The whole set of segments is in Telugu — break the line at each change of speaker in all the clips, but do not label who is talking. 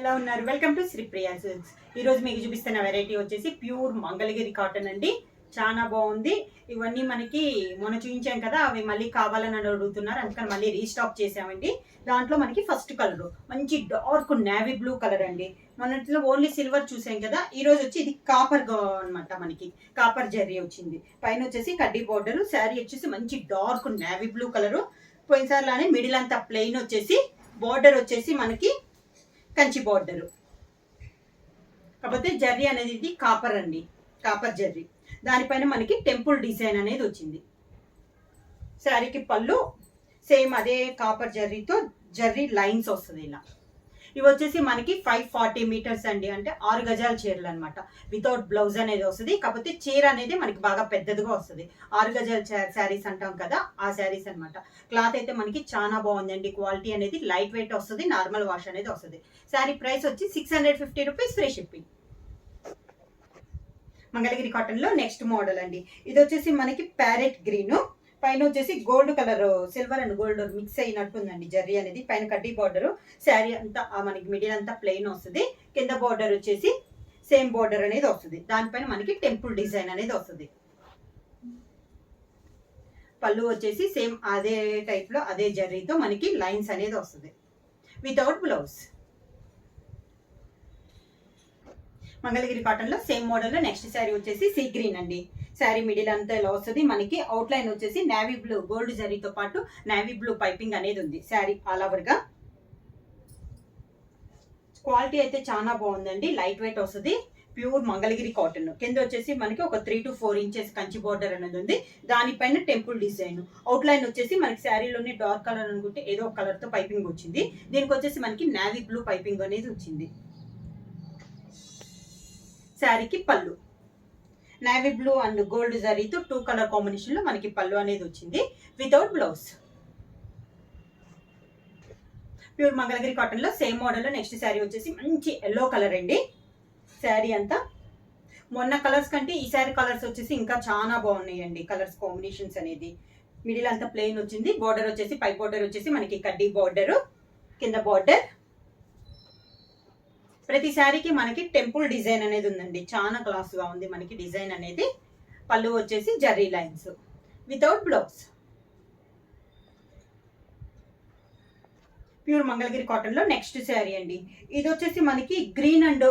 ఎలా ఉన్నారు? Welcome to Sri Priya silks ఈ రోజు మీకు చూపిస్తున్న వెరైటీ వచ్చేసి ప్యూర్ మంగళగిరి కాటన్ అండి. చాలా బాగుంది. ఇవన్నీ మనకి మొన్న చూపించాం కదా అవి మళ్ళీ కావాలని అడుగుతున్నారు. అందుకని మళ్ళీ రీస్టాక్ చేసామండి. దాంట్లో మనకి ఫస్ట్ కలర్ మంచి డార్క్ నేవీ బ్లూ కలర్ అండి. మొన్నట్లో ఓన్లీ సిల్వర్ చూసాం కదా ఈ రోజు వచ్చి ఇది కాపర్ అన్నమాట మనకి. కాపర్ జర్రీ వచ్చింది. పైన వచ్చేసి కడ్డీ బోర్డర్ శారీ వచ్చేసి మంచి డార్క్ నేవీ బ్లూ కలర్ పోయినసారిలానే మిడిల్ అంతా ప్లెయిన్ వచ్చేసి బోర్డర్ వచ్చేసి మనకి కంచి బోర్డర్. కాకపోతే జర్రీ అనేది ఇది కాపర్ అండి. కాపర్ జర్రీ. దానిపైన మనకి టెంపుల్ డిజైన్ అనేది వచ్చింది. శారీకి పళ్ళు సేమ్ అదే కాపర్ జర్రీతో జర్రీ లైన్స్ వస్తుంది ఇలా. ఇవి వచ్చేసి మనకి ఫైవ్ ఫార్టీ మీటర్స్ అండి. అంటే ఆరు గజాల చీరలు అనమాట వితౌట్ బ్లౌజ్ అనేది వస్తుంది. కాకపోతే చీర అనేది మనకి బాగా పెద్దదిగా వస్తుంది. ఆరు గజాల శారీస్ అంటాం కదా ఆ శారీస్ అన్నమాట. క్లాత్ అయితే మనకి చాలా బాగుందండి. క్వాలిటీ అనేది లైట్ వెయిట్ వస్తుంది. నార్మల్ వాష్ అనేది వస్తుంది. శారీ ప్రైస్ వచ్చి six hundred fifty rupees free shipping Mangalagiri కాటన్లో నెక్స్ట్ మోడల్ అండి. ఇది వచ్చేసి మనకి ప్యారెట్ గ్రీన్ పైన వచ్చేసి gold colour silver and gold mix అయినట్టుందండి zari అనేది. పైన కడ్డీ బార్డర్ శారీ అంతా మనకి మిడిల్ అంతా ప్లెయిన్ వస్తుంది. కింద బార్డర్ వచ్చేసి సేమ్ బార్డర్ అనేది వస్తుంది. దానిపైన మనకి టెంపుల్ డిజైన్ అనేది వస్తుంది. పళ్ళు వచ్చేసి సేమ్ అదే టైప్లో అదే జర్రీతో మనకి లైన్స్ అనేది వస్తుంది. వితౌట్ బ్లౌజ్ మంగళగిరి కాటన్లో సేమ్ మోడల్లో నెక్స్ట్ శారీ వచ్చేసి సీ గ్రీన్ అండి. శారీ మిడిల్ అంతా ఇలా వస్తుంది. మనకి అవుట్ లైన్ వచ్చేసి నావీ బ్లూ గోల్డ్ జరీతో పాటు నావీ బ్లూ పైపింగ్ అనేది ఉంది. శారీ ఆల్ ఓవర్గా క్వాలిటీ అయితే చాలా బాగుందండి. లైట్ వెయిట్ వస్తుంది. ప్యూర్ మంగళగిరి కాటన్ కింద వచ్చేసి మనకి ఒక three two four inches Kanchi border అనేది ఉంది. దానిపైన టెంపుల్ డిజైన్ అవుట్ లైన్ వచ్చేసి మనకి శారీలోనే డార్క్ కలర్ అనుకుంటే ఏదో ఒక కలర్తో పైపింగ్ వచ్చింది. దీనికి వచ్చేసి మనకి నావీ బ్లూ పైపింగ్ అనేది వచ్చింది. శారీకి పళ్ళు. నావీ బ్లూ అండ్ గోల్డ్ జరీతో టూ కలర్ కాంబినేషన్లో మనకి పళ్ళు అనేది వచ్చింది వితౌట్ బ్లౌజ్ ప్యూర్ మంగళగిరి కాటన్లో సేమ్ మోడల్లో నెక్స్ట్ శారీ వచ్చేసి మంచి ఎల్లో కలర్ అండి. శారీ అంతా. మొన్న కలర్స్ కంటే ఈ శారీ కలర్స్ వచ్చేసి ఇంకా చాలా బాగున్నాయండి కలర్స్ కాంబినేషన్స్ అనేది. మిడిల్ అంతా ప్లెయిన్ వచ్చింది బార్డర్ వచ్చేసి పై బార్డర్ వచ్చేసి మనకి కడ్డీ బార్డరు కింద బార్డర్ ప్రతి శారీకి మనకి టెంపుల్ డిజైన్ అనేది ఉందండి. చాలా క్లాస్గా ఉంది మనకి డిజైన్ అనేది. పళ్ళు వచ్చేసి zari lines. Without blouse pure Mangalagiri కాటన్లో నెక్స్ట్ శారీ అండి. ఇది వచ్చేసి మనకి గ్రీన్ అండ్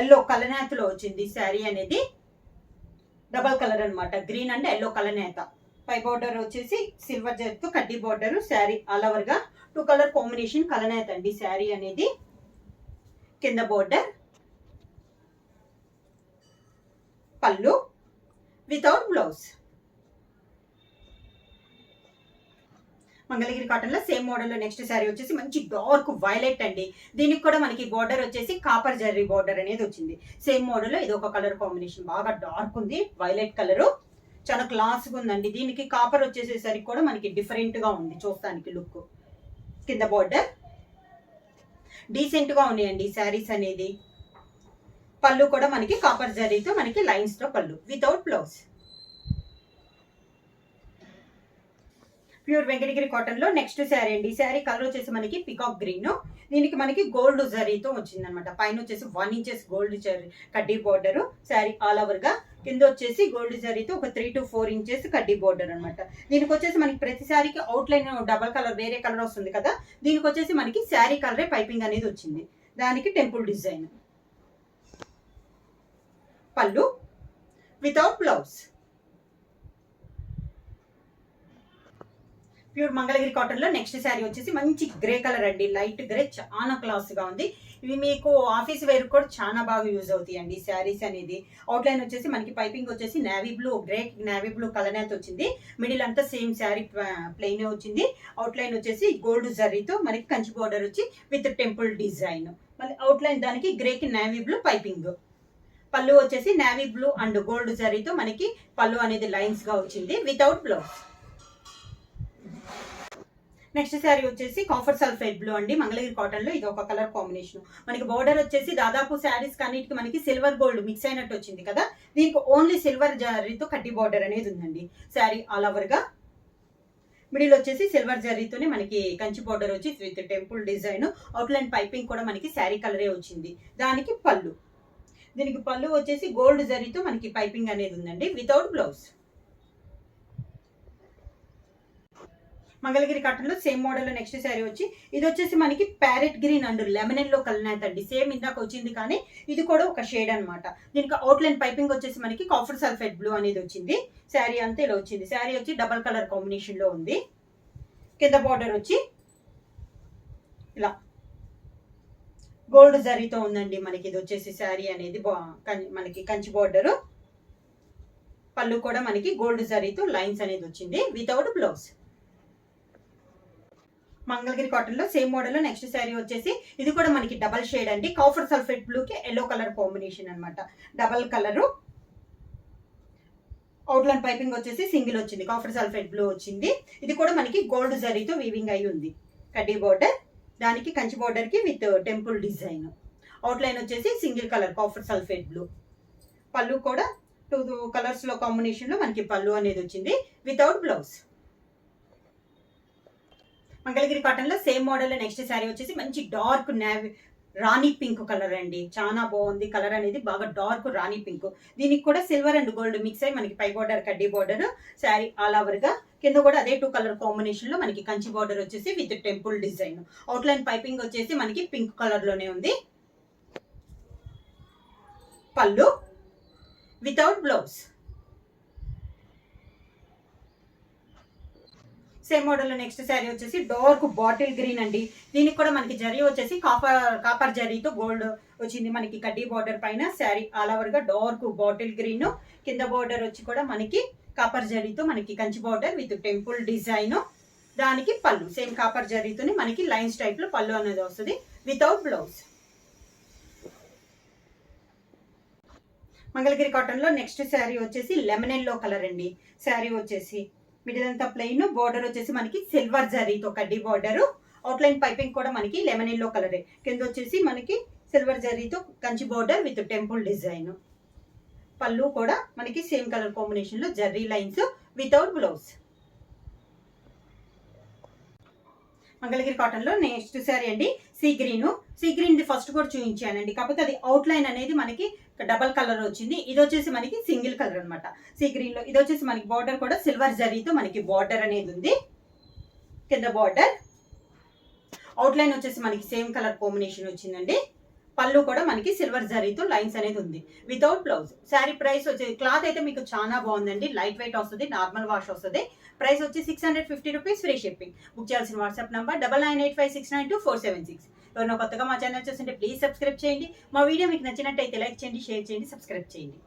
ఎల్లో కలనేతలో వచ్చింది శారీ అనేది. డబల్ కలర్ అనమాట గ్రీన్ అండ్ ఎల్లో కలనేత పై బార్డర్ వచ్చేసి సిల్వర్ జర్తో కడ్డీ బార్డర్ శారీ ఆల్ ఓవర్గా. టూ కలర్ కాంబినేషన్ కలనేత అండి శారీ అనేది. కింద బోర్డర్ పళ్ళు వితౌట్ బ్లౌజ్ మంగళగిరి కాటన్లో సేమ్ మోడల్లో నెక్స్ట్ శారీ వచ్చేసి మంచి డార్క్ వైలెట్ అండి. దీనికి కూడా మనకి బార్డర్ వచ్చేసి కాపర్ జర్రీ బార్డర్ అనేది వచ్చింది. సేమ్ మోడల్లో ఇది ఒక కలర్ కాంబినేషన్ బాగా డార్క్ ఉంది వైలెట్ కలర్ చాలా క్లాస్గా ఉందండి. దీనికి కాపర్ వచ్చేసేసరికి కూడా మనకి డిఫరెంట్గా ఉంది చూస్తానికి లుక్ కింద బార్డర్ డీసెంట్గా ఉన్నాయండి శారీస్ అనేది. పళ్ళు కూడా మనకి కాపర్ జరీతో మనకి లైన్స్తో పళ్ళు వితౌట్ బ్లౌజ్ ప్యూర్ వెంకటగిరి కాటన్లో నెక్స్ట్ శారీ అండి. శారీ కలర్ వచ్చేసి మనకి పికాక్ గ్రీన్ దీనికి మనకి గోల్డ్ జరీతో వచ్చిందనమాట పైన వచ్చేసి వన్ ఇంచెస్ గోల్డ్ కడ్డీ బోర్డర్ శారీ ఆల్ ఓవర్గా. కింద వచ్చేసి గోల్డ్ జరీతో ఒక త్రీ టు ఫోర్ ఇంచెస్ కడ్డీ బోర్డర్ అనమాట దీనికి వచ్చేసి మనకి ప్రతి శారీకి అవుట్ లైన్ డబల్ కలర్ వేరే కలర్ వస్తుంది కదా. దీనికి వచ్చేసి మనకి శారీ కలరే పైపింగ్ అనేది వచ్చింది. దానికి టెంపుల్ డిజైన్ పళ్ళు వితౌట్ బ్లౌజ్ ప్యూర్ మంగళగిరి కాటన్లో నెక్స్ట్ శారీ వచ్చేసి మంచి గ్రే కలర్ అండి. లైట్ గ్రే చాలా క్లాస్గా ఉంది. ఇవి మీకు ఆఫీస్ వేర్ కూడా చాలా బాగా యూజ్ అవుతాయి అండి శారీస్ అనేది. అవుట్ లైన్ వచ్చేసి మనకి పైపింగ్ వచ్చేసి navy blue grey navy blue colour అయితే వచ్చింది. మిడిల్ అంతా సేమ్ శారీ ప్లెయిన్ వచ్చింది. అవుట్ లైన్ వచ్చేసి గోల్డ్ జరీతో మనకి కంచి బోర్డర్ వచ్చి విత్ టెంపుల్ డిజైన్. మళ్ళీ అవుట్ లైన్ దానికి గ్రేకి నావీ బ్లూ పైపింగ్. పళ్ళు వచ్చేసి నావీ బ్లూ అండ్ గోల్డ్ జరీతో మనకి పళ్ళు అనేది లైన్స్గా వచ్చింది వితౌట్ బ్లౌజ్. నెక్స్ట్ శారీ వచ్చేసి కాఫర్ సల్ఫైట్ బ్లూ అండి. మంగళగిరి కాటన్లో ఇది ఒక కలర్ కాంబినేషన్ మనకి బోర్డర్ వచ్చేసి దాదాపు శారీస్ కన్నిటికి మనకి సిల్వర్ గోల్డ్ మిక్స్ అయినట్టు వచ్చింది కదా. దీనికి ఓన్లీ సిల్వర్ జరీతో కట్టి బోర్డర్ అనేది ఉందండి. శారీ ఆల్ ఓవర్గా మిడిల్ వచ్చేసి సిల్వర్ జరీతోనే మనకి కంచి బోర్డర్ వచ్చి with temple design outline piping కూడా మనకి శారీ కలరే వచ్చింది. దానికి పళ్ళు. దీనికి పళ్ళు వచ్చేసి గోల్డ్ జరీతో మనకి పైపింగ్ అనేది ఉందండి. వితౌట్ బ్లౌజ్ మంగళగిరి కాటన్లో సేమ్ మోడల్ నెక్స్ట్ శారీ వచ్చి ఇది వచ్చేసి మనకి parrot green and lemon yellow colour అండి సేమ్ ఇందాక వచ్చింది కానీ ఇది కూడా ఒక షేడ్ అన్నమాట. దీనికి అవుట్లైన్ పైపింగ్ వచ్చేసి మనకి కాఫర్ సల్ఫేట్ బ్లూ అనేది వచ్చింది. శారీ అంతా ఇలా వచ్చింది. శారీ వచ్చి డబల్ కలర్ కాంబినేషన్లో ఉంది. కింద బార్డర్ వచ్చి ఇలా. గోల్డ్ జరీతో ఉందండి మనకి ఇది వచ్చేసి శారీ అనేది బా- మనకి కంచి బార్డరు పళ్ళు కూడా మనకి గోల్డ్ జరీతో లైన్స్ అనేది వచ్చింది. వితౌట్ బ్లౌజ్ మంగళగిరి కాటన్లో సేమ్ మోడల్లో నెక్స్ట్ శారీ వచ్చేసి ఇది కూడా మనకి డబల్ షేడ్ అండి. కాఫర్ సల్ఫేట్ బ్లూ కి ఎల్లో కలర్ కాంబినేషన్ అనమాట డబల్ కలరు. అవుట్లైన్ పైపింగ్ వచ్చేసి సింగిల్ వచ్చింది. కాఫర్ సల్ఫేట్ బ్లూ వచ్చింది. ఇది కూడా మనకి గోల్డ్ జరీతో వీవింగ్ అయి ఉంది. కడ్డీ బోర్డర్ దానికి కంచి బోర్డర్కి విత్ టెంపుల్ డిజైన్ అవుట్లైన్ వచ్చేసి single colour copper sulphate blue. పళ్ళు కూడా టూ కలర్స్లో కాంబినేషన్లో మనకి పళ్ళు అనేది వచ్చింది. వితౌట్ బ్లౌజ్ మంగళగిరి కాటన్లో సేమ్ మోడల్ నెక్స్ట్ శారీ వచ్చేసి మంచి dark navy rani pink colour అండి. చాలా బాగుంది. కలర్ అనేది బాగా డార్క్ రాణి పింక్. దీనికి కూడా సిల్వర్ అండ్ గోల్డ్ మిక్స్ అయ్యి మనకి పై బార్డర్ కడ్డీ బార్డర్ శారీ ఆల్ ఓవర్గా కింద కూడా అదే టూ కలర్ కాంబినేషన్లో మనకి కంచి బార్డర్ వచ్చేసి with temple design. Outline piping వచ్చేసి మనకి పింక్ కలర్లోనే ఉంది. పళ్ళు without blouse. Same model next sari వచ్చేసి డార్క్ బాటిల్ గ్రీన్ అండి. దీనికి కూడా మనకి జరీ వచ్చేసి కాపర్ కాపర్ జరీతో గోల్డ్ వచ్చింది. మనకి కడ్డీ బార్డర్ పైన శారీ ఆల్ ఓవర్గా డార్క్ బాటిల్ గ్రీన్ కింద బార్డర్ వచ్చి కూడా మనకి కాపర్ జరీతో మనకి Kanchi border with temple design దానికి పళ్ళు. సేమ్ కాపర్ జరీతోనే మనకి లైన్స్ టైప్లో పళ్ళు అనేది వస్తుంది వితౌట్ బ్లౌజ్ మంగళగిరి కాటన్లో నెక్స్ట్ శారీ వచ్చేసి లెమన్ ఎల్లో కలర్ అండి. శారీ వచ్చేసి మిడిల్ ప్లెయిన్ బార్డర్ వచ్చేసి మనకి సిల్వర్ జరీతో కడ్డీ బార్డర్ అవుట్లైన్ పైపింగ్ కూడా మనకి లెమన్ ఎల్లో కలరే కింద వచ్చేసి మనకి సిల్వర్ జరీతో Kanchi border with temple design పళ్ళు కూడా మనకి సేమ్ కలర్ కాంబినేషన్లో zari lines without blouse Mangalagiri కాటన్లో నెక్స్ట్ శారీ అండి సీ గ్రీన్ సీ గ్రీన్ది ఫస్ట్ కూడా చూపించానండి. కాకపోతే అది అవుట్ లైన్ అనేది మనకి డబల్ కలర్ వచ్చింది. ఇది వచ్చేసి మనకి సింగిల్ కలర్ అనమాట సీ గ్రీన్లో ఇది వచ్చేసి మనకి బార్డర్ కూడా సిల్వర్ జరీతో మనకి బార్డర్ అనేది ఉంది. కింద బార్డర్ అవుట్ లైన్ వచ్చేసి మనకి సేమ్ కలర్ కాంబినేషన్ వచ్చిందండి. పళ్ళు కూడా మనకి సిల్వర్ జరీతో లైన్స్ అనేది ఉంది. వితౌట్ బ్లౌజ్ శారీ ప్రైస్ వచ్చేది క్లాత్ అయితే మీకు చాలా బాగుందండి. లైట్ వెయిట్ వస్తుంది నార్మల్ వాష్ వస్తుంది. ప్రైస్ వచ్చి six hundred fifty rupees free shipping book చేయాల్సిన WhatsApp number double nine eight five six nine two four seven six ఎవరైనా కొత్తగా మా ఛానల్ చూస్తుంటే ప్లీజ్ సబ్స్క్రైబ్ చేయండి. మా వీడియో మీకు నచ్చినట్టయితే లైక్ చేయండి షేర్ చేయండి సబ్స్క్రైబ్ చేయండి.